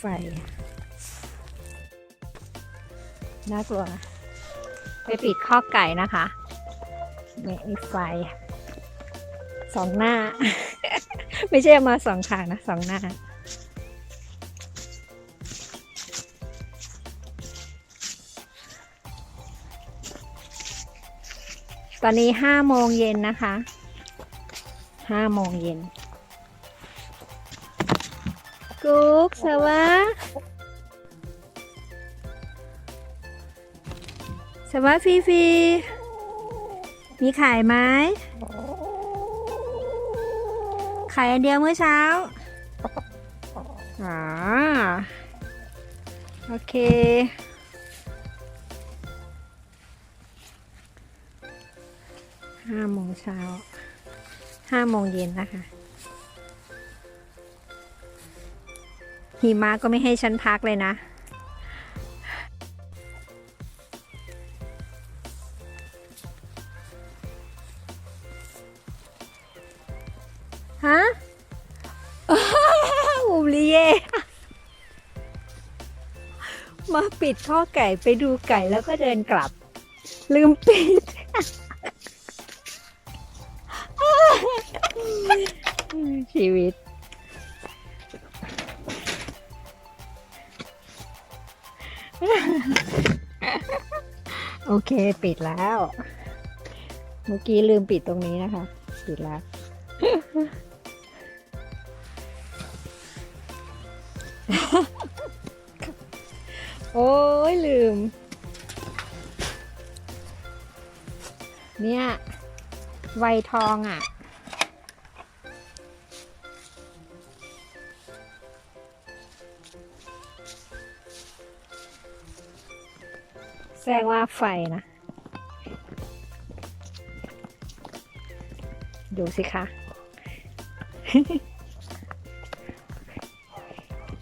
ไฟ น่ากลัว ไปปิดข้อกไก่นะคะนี่มีไฟ สองหน้า ไม่ใช่เอามาสองขางนะสองหน้าตอนนี้ห้าโมงเย็นนะคะ ห้าโมงเย็น กุ๊กสวะสวะฟีฟีมีขายไหมขายอันเดียวเมื่อเช้าอ๋อโอเค ห้าโมงเช้า ห้าโมงเย็นนะคะ หิมะก็ไม่ให้ฉันพักเลยนะ ฮะอุบลีเย มาปิดข้อไก่ไปดูไก่แล้วก็เดินกลับ ลืมปิดชีวิต โอเคปิดแล้ว เมื่อกี้ลืมปิดตรงนี้นะคะ ปิดแล้ว โอ้ยลืม เนี่ย ไวทองอะ แสดงว่าไฟนะ ดูสิคะ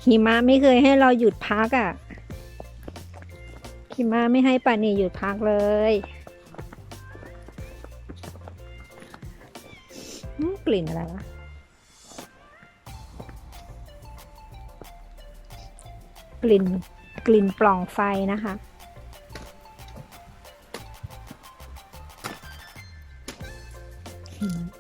หิมะไม่เคยให้เราหยุดพักอะ่ะหิมะไม่ให้ปานีหยุดพักเลยกลิ่นอะไรวะกลิ่นกลิ่นปล่องไฟนะคะ human.